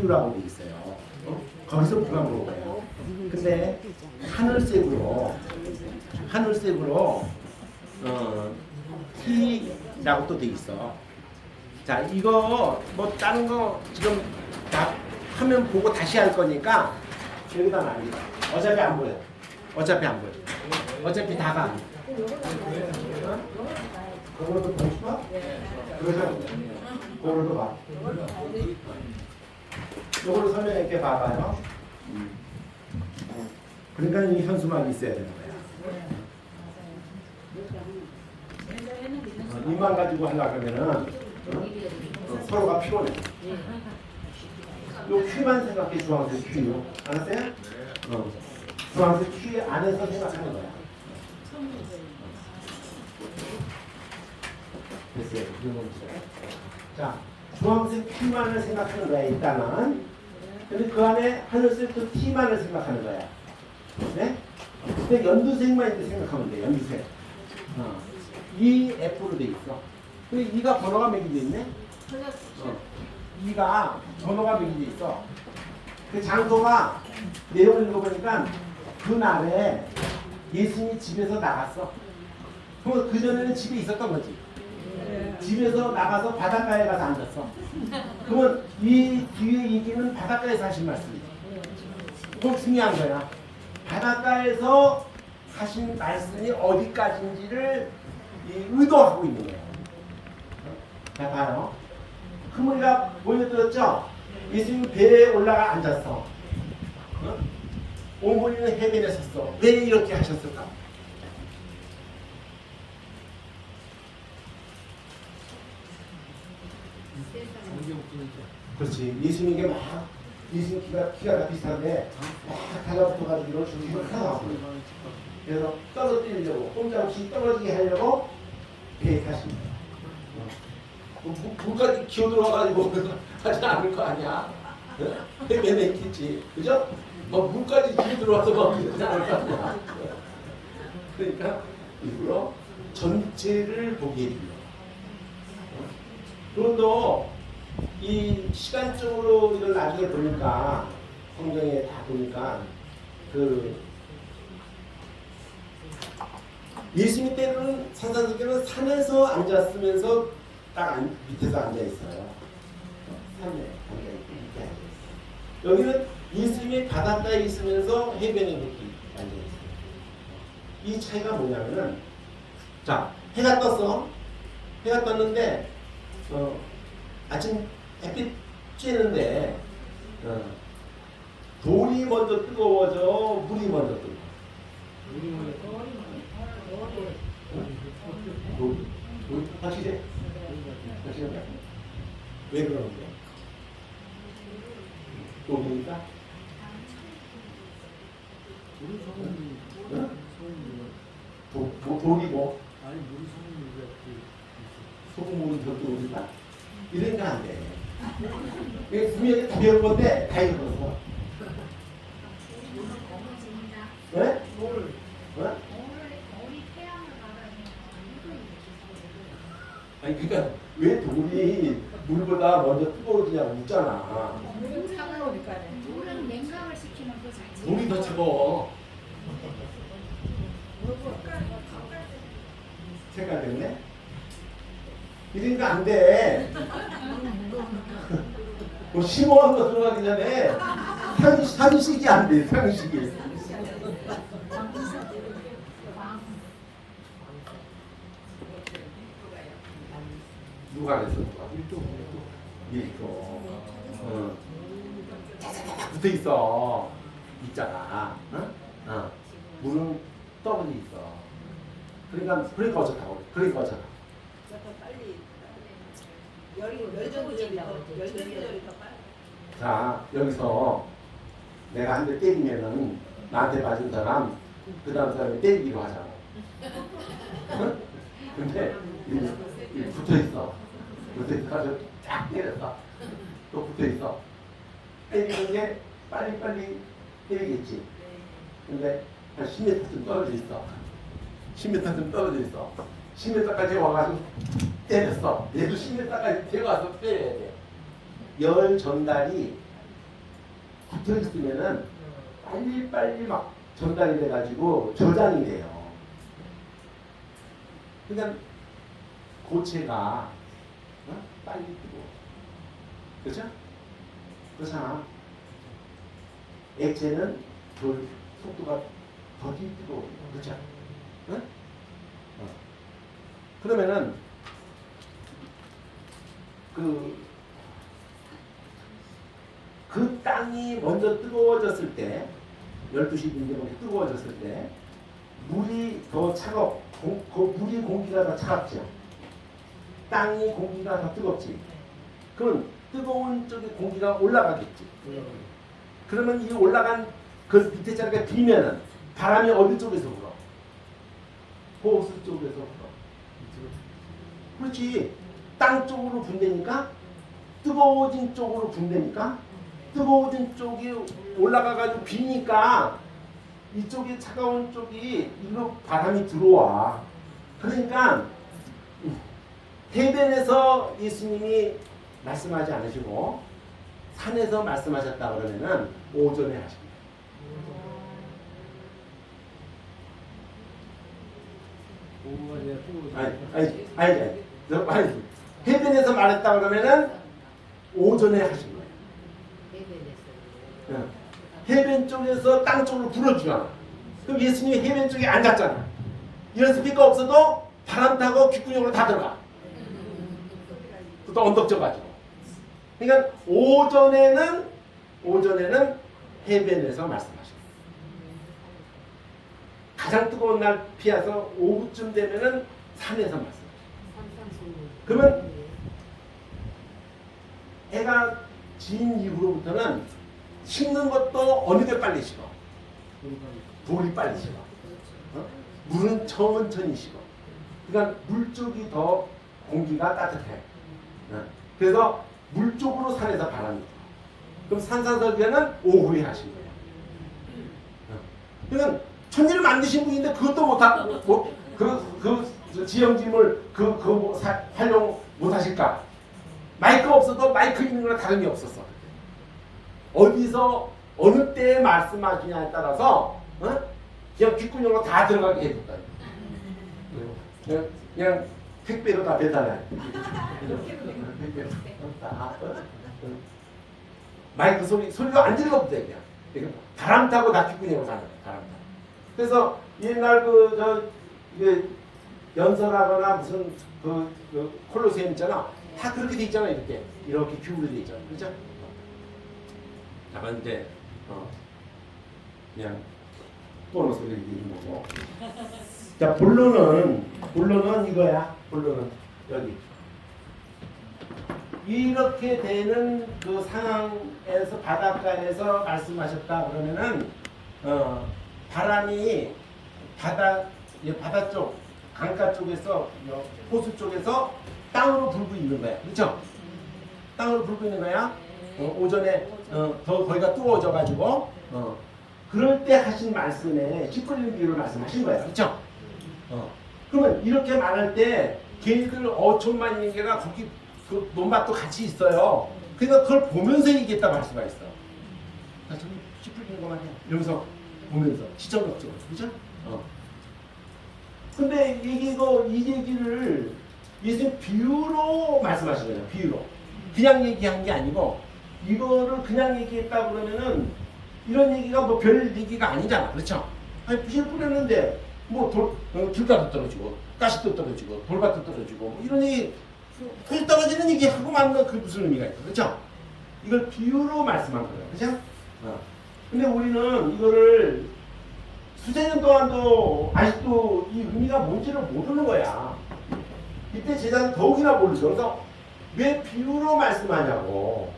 W라고 돼 있어요. 어? 거기서 누가 물어봐요. 근데 하늘색으로 하늘색으로 어, T라고 또 돼 있어. 자 이거 뭐 다른 거 지금 다 화면 보고 다시 할 거니까 여기다 놔야겠다. 어차피 안 보여. 어차피 안 보여. 어차피 다가. 어? 그거도 보고 싶어? 그래서 그거도 봐. 요거를 설명할게 봐봐요. 그러니까 이 현수막이 있어야 되는 거야. 어, 이만 가지고 하려면은 어? 어, 서로가 피곤해. 요 퀴만 생각해 주황색 퀴요. 알았어요? 어. 주황색 퀴 안에서 생각하는 거야. 됐어요. 자, 주황색 퀴만을 생각하는 거야 일단은. 근데 그 안에 하늘색 또 T만을 생각하는 거야. 네? 근데 연두색만 이렇게 생각하면 돼. 연두색. 어. E F로 돼 있어. 근데 E가 번호가 매기돼 있네. 어. E가 번호가 매기돼 있어. 그 장소가 내용을 읽어보니까 그날에 예수님이 집에서 나갔어. 그럼 그 전에는 집에 있었던 거지. 집에서 나가서 바닷가에 가서 앉았어. 그러면 이 뒤에 얘기는 바닷가에서 하신 말씀이지. 그거 중요한 거야. 바닷가에서 하신 말씀이 어디까지인지를 이 의도하고 있는 거예요. 자, 봐요. 그 우리가 보여드렸죠? 예수님 배에 올라가 앉았어. 어? 오므리는 해변에 섰어. 왜 이렇게 하셨을까? 그렇지. 예수님에게 막 예수님 키가 키가 다 비슷한데 막 달라붙어가지고 이런 중심을 하나하고 그래서 떨어뜨리려고 꼼짝없이 떨어지게 하려고 배에 타십니다. 어. 물- 물까지 기어 들어와가지고 하지 않을 거 아니야? 어? 해변에 있겠지, 그죠? 뭐 물까지 기어 들어와서 막 그러지 않을 거 아니야? 그러니까 일부러 전체를 보게 해주려. 그런데 이 시간적으로 이걸 나중에 보니까 성경에 다 보니까 그 예수님 때는 산산수교는 산에서 앉았으면서 딱 안- 밑에서 앉아 있어요. 산에 앉아 밑에 앉아 있어요. 여기는 예수님이 바닷가에 있으면서 해변에 이렇게 앉아 있어요. 이 차이가 뭐냐면은 자 해가 떴어. 해가 떴는데 어, 아침 햇빛 쬐는데 어, 돌이 먼저 뜨거워져 물이 먼저 뜨거. 돌, 돌 확실해? 확실해? 왜 그러는데? 돌이니까? 응? 도, 도, 돌이 뭐? 소금물이 더 들어오니까? 이러니까 안 돼. 이게 분명히 다 배운 건데 다 읽었어. 네? 네? 아니 그러니까 왜 돌이 물보다 먼저 뜨거워지냐고 묻잖아. 물은 냉각을 시키면 더 잘. 돌이 더 차가워. 색깔 때문에? 이러니까 안 돼. 뭐 심오한 거 들어가기 전에 상, 상식이 안 돼, 상식이. 누가 그랬어? 누가? 밀도. 어. 붙어 있어. 있잖아. 어? 어. 물은 떨어져 있어. 그러니까 그러니까 어쩌다고. 그러니까 어쩌다. 자 여기서 내가 한 대 때리면은 나한테 맞은 사람 그 다음 사람이 때리기로 하잖아. 어? 근데 붙어 있어. 붙어 있어. 쫙 때렸어. 또 붙어 있어. 때리는 게 빨리빨리 때리겠지. 근데 한 10m쯤 떨어져 있어. 10m쯤 떨어져 있어. 10m까지 와가지고 때렸어. 얘도 10m까지 들어가서 때려야 돼. 열 전달이 붙어 있으면은 빨리 빨리 막 전달이 돼가지고 저장이 돼요. 그러니까 고체가 어? 빨리 뜨고, 그렇죠? 그렇잖아. 액체는 그 속도가 더디 뜨고? 응? 어. 그러면은 그, 그 땅이 먼저 뜨거워졌을 때, 12시 빈대목이 뜨거워졌을 때, 물이 더 차갑, 공, 그 물이 공기가 더 차갑죠. 땅이 공기가 더 뜨겁지. 그럼 뜨거운 쪽에 공기가 올라가겠지. 그러면 이 올라간 그 밑에 자리가 비면은 바람이 어디 쪽에서 불어? 호수 쪽에서 불어. 그렇지. 땅 쪽으로 분대니까 뜨거워진 쪽으로 분대니까 뜨거워진 쪽이 올라가가지고 비니까 이쪽에 차가운 쪽이 이로 바람이 들어와. 그러니까 해변에서 예수님이 말씀하지 않으시고 산에서 말씀하셨다 그러면은 오전에 하십니다. 아니 아니 아니 아니 너- 아니 해변에서 말했다 그러면은 오전에. 응. 해변 쪽에서 땅 쪽으로 불어주잖아. 그럼 예수님이 해변 쪽에 앉았잖아. 이런 스피커 없어도 바람 타고 귓구녕으로 다 들어가. 또 언덕 져가지고. 그러니까 오전에는 오전에는 해변에서 말씀하시고 가장 뜨거운 날 피해서 오후쯤 되면은 산에서 말씀하시고 그러면 해가 진 이후로부터는 식는 것도 어느 게 빨리 식어? 돌이 빨리 식어. 어? 물은 천천히 식어. 그러니까 물 쪽이 더 공기가 따뜻해. 어? 그래서 물 쪽으로 산에서 바람이 불어. 그럼 산산설비는 오후에 하신 거예요. 어? 그러니까 천지를 만드신 분인데 그것도 못하, 못, 그, 그 지형짐을 그, 그뭐 사- 활용 못하실까? 마이크 없어도 마이크 있는 거랑 다름이 없었어. 어디서 어느 때에 말씀하시냐에 따라서 어? 그냥 귓구녕으로 다 들어가게 해줄까 그냥, 그냥 택배로 다 배달해. 마이크 소리 소리가 안 들려도 돼 그냥. 그러니까 바람 타고 다 귓구녕으로 가는 거야. 바람 타고. 그래서 옛날 그 저 이게 연설하거나 무슨 그, 그 콜로세움 있잖아. 다 그렇게 돼 있잖아 이렇게 이렇게 기울여 돼 있잖아. 그렇죠? 이제 어 그냥 보너스로 얘기하는 거고. 자 본론은 본론은 이거야. 본론은 여기. 이렇게 되는 그 상황에서 바닷가에서 말씀하셨다 그러면은 어 바람이 바다 이 바다 쪽 강가 쪽에서 요 호수 쪽에서 땅으로 불고 있는 거야. 그렇죠? 땅으로 불고 있는 거야. 어, 오전에 어, 더 거기가 뜨거워져 가지고 어, 그럴 때 하신 말씀에 씨 뿌리는 비유를 말씀하신 거야. 그렇죠? 어. 그러면 이렇게 말할 때 걔들 어촌만 있는 게가 거기 그 논밭도 같이 있어요. 그러니까 그걸 보면서 얘기했다 말 수가 있어. 나 저기 씨 뿌리는 것만 해. 이러면서 보면서 시청각적으로. 그죠? 어. 근데 이게 이거 이 얘기를 예수님 비유로 말씀하신 거예요. 비유로. 그냥 얘기한 게 아니고 이거를 그냥 얘기했다 그러면은 이런 얘기가 뭐 별 얘기가 아니잖아. 그렇죠? 아니 실 뿌렸는데 뭐 돌, 어, 길가도 떨어지고 가시도 떨어지고 돌밭도 떨어지고 뭐 이런 얘기 흙 떨어지는 얘기 하고 만는그 무슨 의미가 있어. 그렇죠? 이걸 비유로 말씀한 거예요. 그죠? 어. 근데 우리는 이거를 수세 년 동안도 아직도 이 의미가 뭔지를 모르는 거야. 이때 제자는 더욱이나 모르죠. 그래서 왜 비유로 말씀하냐고.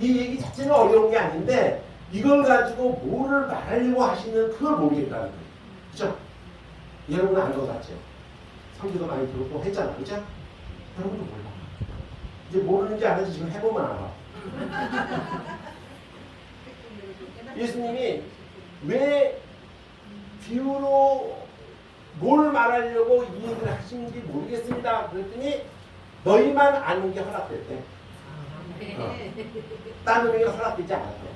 이 얘기 자체는 어려운 게 아닌데 이걸 가지고 뭐를 말하려고 하시는 그걸 모르겠다는 거예요. 그죠? 여러분은 안것 같죠? 성기도 많이 들었고 했잖아. 그죠? 여러분도 몰라. 이제 모르는지 아는지 지금 해보면 알아. 예수님이 왜 비유로 뭘 말하려고 이 얘기를 하시는지 모르겠습니다. 그랬더니 너희만 아는 게 허락됐대. 어. 딴 의미가 허락되지 않았대.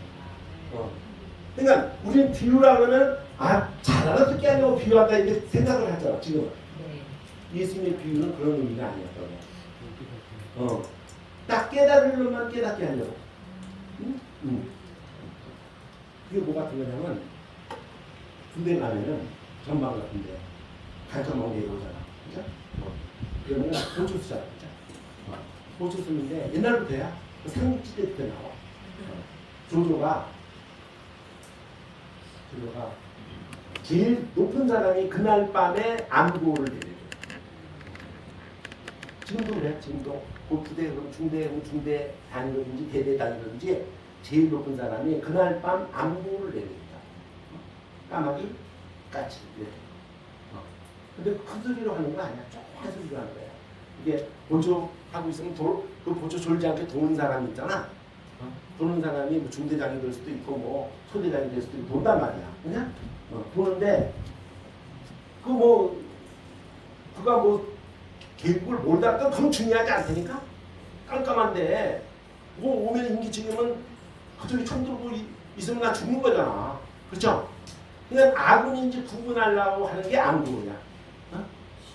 어. 그러니까 우리는 비유라 그러면 아 잘하는 새끼 아니고 비유한다 이렇게 생각을 하죠 지금 예수님의 비유는 그런 의미가 아니었던 거야. 어. 딱 깨달을 놈만 깨닫게 하려고. 응? 응. 그게 뭐 같은 거냐면 군대 가면은 전방 같은데 단전망 내려오잖아. 그죠? 어. 그러면 보초 쓰잖아. 그죠? 어. 보초 쓰는데 옛날부터야. 그 삼국지 때부터 나와. 어. 조조가 조조가 제일 높은 사람이 그날 밤에 암고를 내려줘. 지금도 그래. 지금도 그 부대 그럼 중대 중대 다니든지 대대 다니든지 제일 높은 사람이 그날 밤 암고를 내립니다. 까마귀 까치 이렇게. 어. 근데 큰 소리로 하는 거 아니야. 조그만 소리로 하는 거야. 이게 보조 하고 있으면 돌, 그 보조 졸지 않게 도는 사람 있잖아. 어? 도는 사람이 뭐 중대장이 될 수도 있고 뭐 소대장이 될 수도 있고 돈단 말이야. 그냥 어, 도는데 그 뭐 그가 뭐 계획을 몰다가 그건 중요하지 않다니까 깜깜한데 뭐 오면 인기증이면 그쪽에 총 들고 이- 있으면 나 죽는 거잖아 그렇죠? 그러니까 아군인지 구분하려고 하는 게 암구야 어?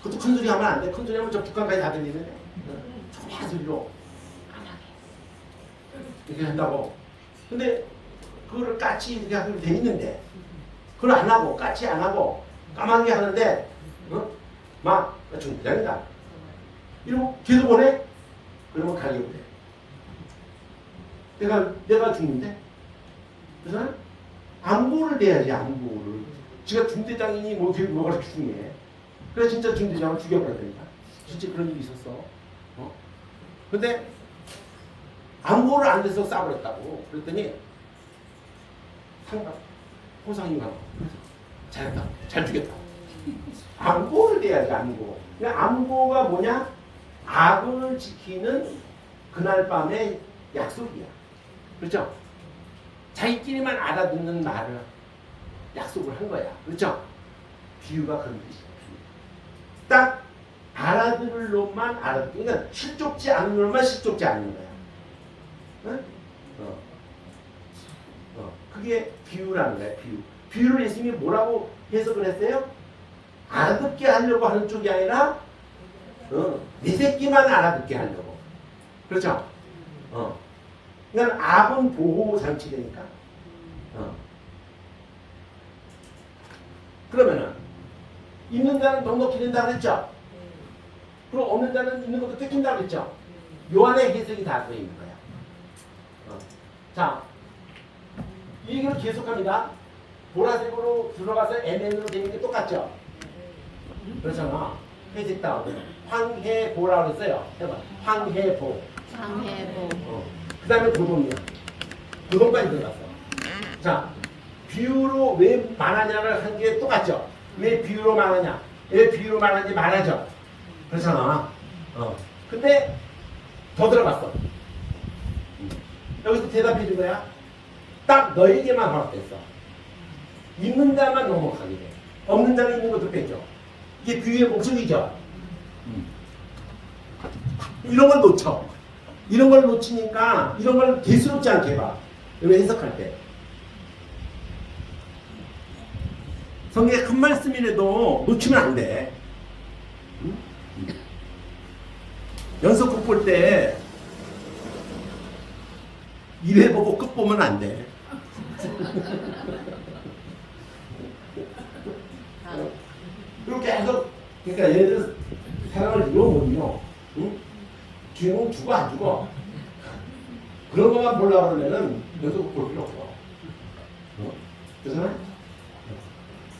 그것도 큰 소리 하면 안 돼 큰 소리 하면 저 북한까지 다 들리는데 어? 조그만 소리로 이렇게 한다고 근데 그거를 까치 이렇게 하면 돼 있는데 그걸 안 하고 까치 안 하고 까마귀 하는데 어? 막 중대장이다 이러고 계속 보내? 그러면 가려고 돼. 내가, 내가 죽는데? 그래서 안보를 내야지, 안보를. 지가 중대장이니 뭐, 걔 뭐가 그렇게 중요해. 그래, 진짜 중대장을 죽여버려야 된다. 진짜 그런 일이 있었어. 어? 근데, 안보를 안 돼서 싸버렸다고. 그랬더니, 상관, 호상이 가고. 잘했다. 잘 죽였다. 안보를 내야지, 안보. 그러니까 안보가 뭐냐? 아군을 지키는 그날 밤의 약속이야. 그렇죠? 자기끼리만 알아듣는 말을 약속을 한 거야. 그렇죠? 비유가 그런 뜻이야. 딱 알아들을 놈만 알아듣. 그러니까 실족지 않는 놈만 실족지 않는 거야. 응? 어. 어. 그게 비유라는 거야. 비유. 비유를 예수님이 뭐라고 해석을 했어요? 알아듣게 하려고 하는 쪽이 아니라 어, 네 새끼만 알아듣게 하려고. 그렇죠? 어. 그러니까 암은 보호 장치되니까. 어. 그러면은 있는 자는 넉넉히 된다 그랬죠? 그럼 없는 자는 있는 것도 뺏긴다 그랬죠? 요 안에 해석이 다 들어있는 거야. 어. 자, 이 얘기를 계속합니다. 보라색으로 들어가서 MN으로 되는 게 똑같죠? 그렇잖아. 회색 다음 황해보라 그랬어요. 해봐. 황해보. 장해보 어. 그 다음에 고동이야. 고동까지 들어갔어. 자, 비유로 왜 말하냐를 한 게 똑같죠? 왜 비유로 말하냐? 왜 비유로 말하는지 말하죠? 그렇잖아. 어. 근데 더 들어갔어. 음. 여기서 대답해 준 거야. 딱 너에게만 허락됐어. 있는 자만 넉넉하게 돼. 없는 자는 있는 것도 뺏겨. 이게 비유의 목적이죠. 이런 걸 놓쳐. 이런 걸 놓치니까 이런 걸 대수롭지 않게 봐. 이거 해석할 때. 성경에 큰 말씀이라도 놓치면 안 돼. 응? 연속 국볼 때 1회 보고 끝 보면 안 돼. 이렇게 계속 그러니까 얘들 사랑을 이루어 못 이뤄. 응? 주인공 죽어 안 죽어? 그런 것만 보려고 그러면은 연속 볼 필요 없어. 어? 그렇잖아?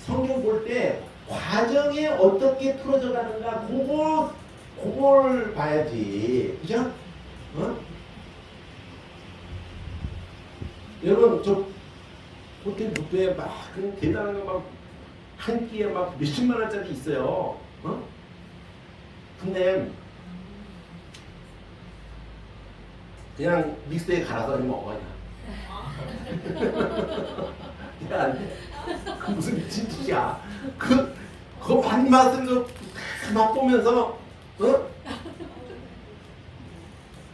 성경 볼 때 과정에 어떻게 풀어져 가는가 그거 그걸 봐야지. 그죠? 어? 여러분 저 호텔 북도에 막 그런 대단한 거 막 한 끼에 막 몇십만 원짜리 있어요. 어? 근데 그냥 믹스에 갈아서 먹어 그냥. 야. 그 무슨 미친 짓이야. 그, 그 맛맛을 그 맛보면서, 어?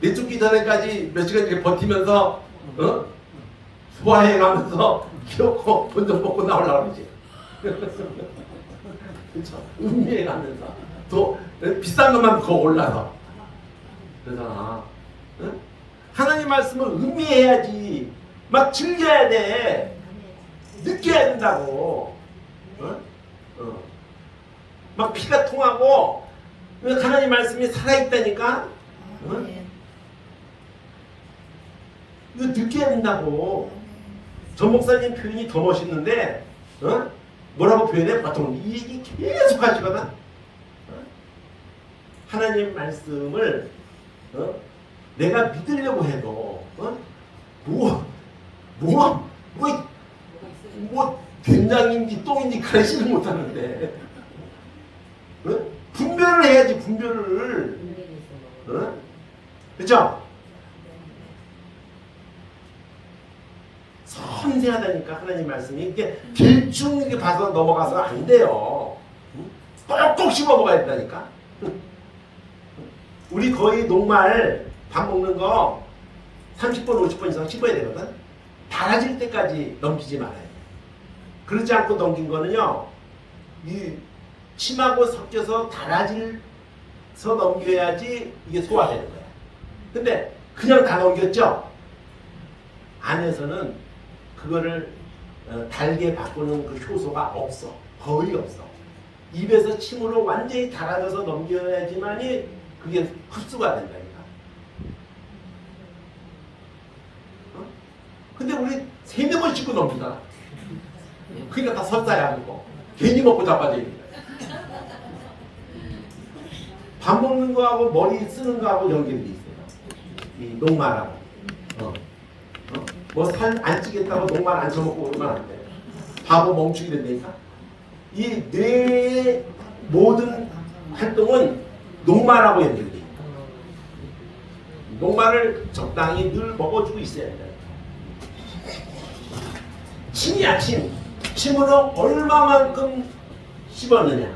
내 쫓기 전에까지 몇 시간 이렇게 버티면서, 어? 부하에 가면서 돈좀 먹고 나오려고 그러지. 그렇죠. 음미에 가면서 더 비싼 것만 더 올라서 그러잖아. 응? 하나님 말씀을 음미해야지. 막 즐겨야 돼. 느껴야 된다고. 어? 어. 막 피가 통하고 하나님 말씀이 살아있다니까. 어? 이거 느껴야 된다고. 전 목사님 표현이 더 멋있는데, 어? 뭐라고 표현해? 보통 이 얘기 계속 하시거든. 어? 하나님 말씀을 어? 내가 믿으려고 해도 어? 뭐, 뭐, 뭐, 뭐 된장인지 똥인지 가르치는 못하는데 어? 분별을 해야지 분별을 어? 그렇죠? 섬세하다니까 하나님 말씀이 이게 대충 이렇게 봐서 넘어가서 안 돼요. 응? 꼭꼭 씹어 먹어야 된다니까. 우리 거의 녹말 밥 먹는 거 30분 50분 이상 씹어야 되거든. 달아질 때까지 넘기지 말아야 돼. 그러지 않고 넘긴 거는요. 이 침하고 섞여서 달아질서 넘겨야지 이게 소화되는 거야. 근데 그냥 다 넘겼죠? 안에서는 그거를 어, 달게 바꾸는 그 효소가 없어. 거의 없어. 입에서 침으로 완전히 달아져서 넘겨야지만이 그게 흡수가 된다니까. 어? 근데 우리 번 씹고 넘기잖아. 그러니까 다 설사야 거. 괜히 먹고 거야. 밥 먹는 거하고 머리 쓰는 거하고 연결돼 있어요. 이 녹말하고. 어. 어? 뭐살 안 찌겠다고 녹말 안 쳐먹고 그러면 안 돼. 바보 멍충이 된다니까. 이 뇌의 모든 활동은 녹말하고 연결돼. 녹말을 적당히 늘 먹어주고 있어야 된다. 침이야 침. 침으로 얼마만큼 씹었느냐.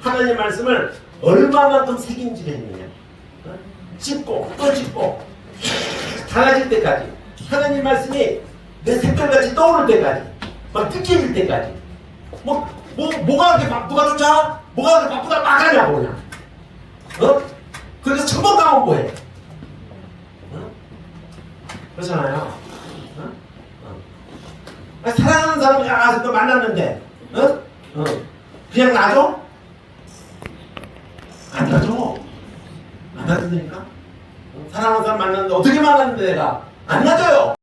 하나님 말씀을 얼마만큼 새김질했느냐. 어? 씹고 또 씹고 달라질 때까지 하나님 말씀이 내 색깔같이 떠오를 때까지 막 느껴질 때까지 뭐, 뭐 뭐가 그렇게 바쁘가 좋자? 뭐가 그렇게 바쁘다 막 하냐고 그냥 어? 그래서 천번 가면 뭐해? 어? 그렇잖아요 사랑하는 사람을 가서 또 만났는데 어? 어. 그냥 놔줘? 안 놔줘 안 놔준다니까 어? 사랑하는 사람 만났는데 어떻게 만났는데 내가 안 놔줘요